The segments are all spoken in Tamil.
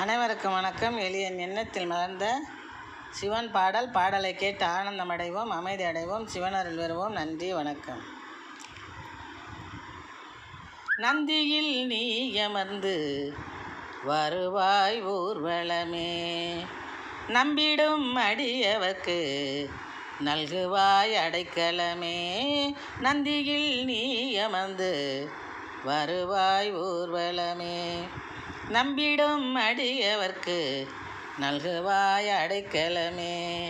அனைவருக்கும் வணக்கம். எளியன் எண்ணத்தில் மலர்ந்த சிவன் பாடல் பாடலை கேட்டு ஆனந்தம் அடைவோம் அமைதி அடைவோம் சிவனருள் வருவோம். நன்றி வணக்கம். நந்தியில் நீ அமர்ந்து வருவாய் ஊர்வலமே. நம்பிடும் அடியவர்க்கு நல்குவாய் அடைக்கலமே. நந்தியில் நீ அமர்ந்து வருவாய் ஊர்வலமே. நம்பிடும் அடியவர்க்கு நல்குவாய் அடைக்கலமே.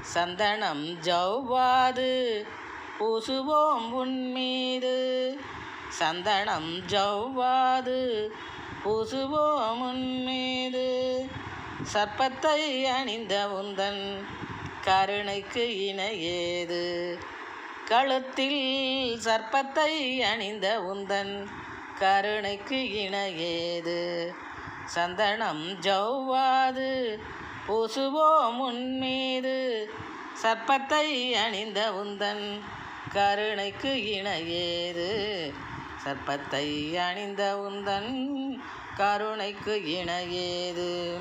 சந்தனம் ஜவ்வாது பூசுவோம் உன்மீது. சந்தனம் ஜவ்வாது பூசுவோம் உன்மீது. சர்ப்பத்தை அணிந்த உந்தன் கருணைக்கு இணையேது. கழுத்தில் சர்ப்பத்தை அணிந்த உந்தன் கருணைக்கு இணையேது. சந்தனம் ஜவ்வாது பூசுவோ முன்மீது. சர்ப்பத்தை அணிந்த உந்தன் கருணைக்கு இணையேது. சர்ப்பத்தை அணிந்த உந்தன் கருணைக்கு இணையேது.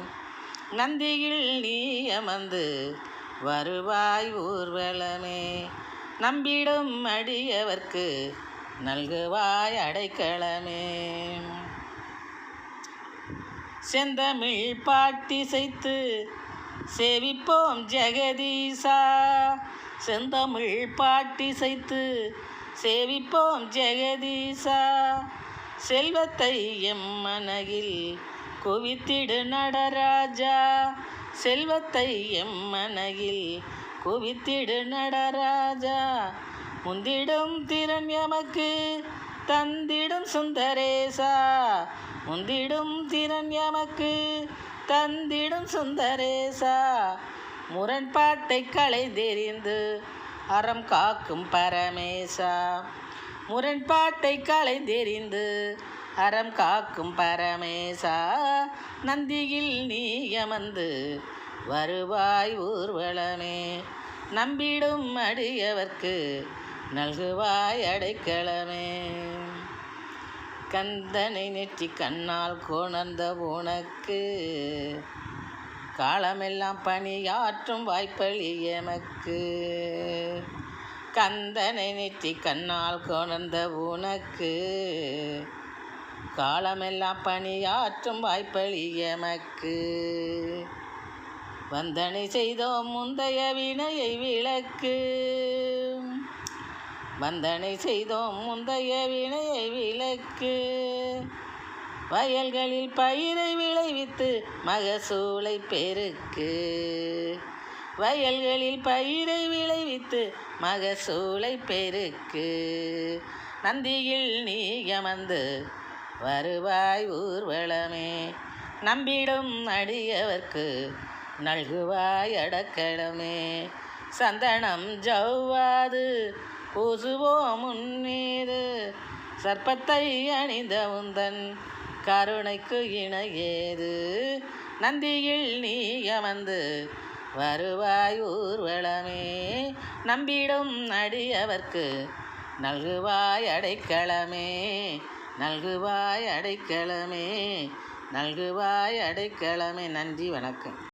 நந்தியில் நீ அமர்ந்து வருவாய் ஊர்வலமே. நம்பிடும் அடியவர்க்கு நல்குவாய் அடைக்கலமே. செந்தமிழ் பாட்டிசைத்து சேவிப்போம் ஜெகதீசா. செந்தமிழ் பாட்டிசைத்து சேவிப்போம் ஜெகதீசா. செல்வத்தை எம் மனகில் குவித்திடு நடராஜா. செல்வத்தை எம் மனகில் குவித்திடு நடராஜா. உந்திடும் திறன் எமக்கு தந்திடும் சுந்தரேசா. உந்திடும் திறன் எமக்கு தந்திடும் சுந்தரேசா. முரண்பாட்டை தெரிந்து அறம் காக்கும் பரமேசா. முரண்பாட்டை களை தெரிந்து அறம் காக்கும் பரமேசா. நந்தியில் நீ அமர்ந்து வருவாய் ஊர்வலமே. நம்பிடும் அடியவர்க்கு நல்குவாய் அடைக்கலமே. கந்தனை நெற்றி கண்ணால் கொணர்ந்த உனக்கு காலமெல்லாம் பணியாற்றும் வாய்ப்பளி எமக்கு. கந்தனை நெற்றி கண்ணால் கொணர்ந்த உனக்கு காலமெல்லாம் பணியாற்றும் வாய்ப்பளி எமக்கு. வந்தனை செய்தோம் முந்தைய வினையை விளக்கு. வந்தனை செய்தோம் முந்தைய வினையை விளக்கு. வயல்களில் பயிரை விளைவித்து மகசூலை பெருக்கு. வயல்களில் பயிரை விளைவித்து மகசூலை பெருக்கு. நந்தியில் நீ அமர்ந்து வருவாய் ஊர்வலமே நம்பிடும் அடியவர்க்கு நல்குவாய் அடக்கடமே சந்தனம் ஜவ்வாது பூசுவோம் முன்னீது. சர்ப்பத்தை அணிந்த உந்தன் கருணைக்கு இணையேது. நந்தியில் நீ அமர்ந்து வருவாய் ஊர்வலமே. நம்பிடும் அடியவர்க்கு நல்குவாய் அடைக்கலமே. நல்குவாய் அடைக்கலமே. நல்குவாய் அடைக்கலமே. நன்றி வணக்கம்.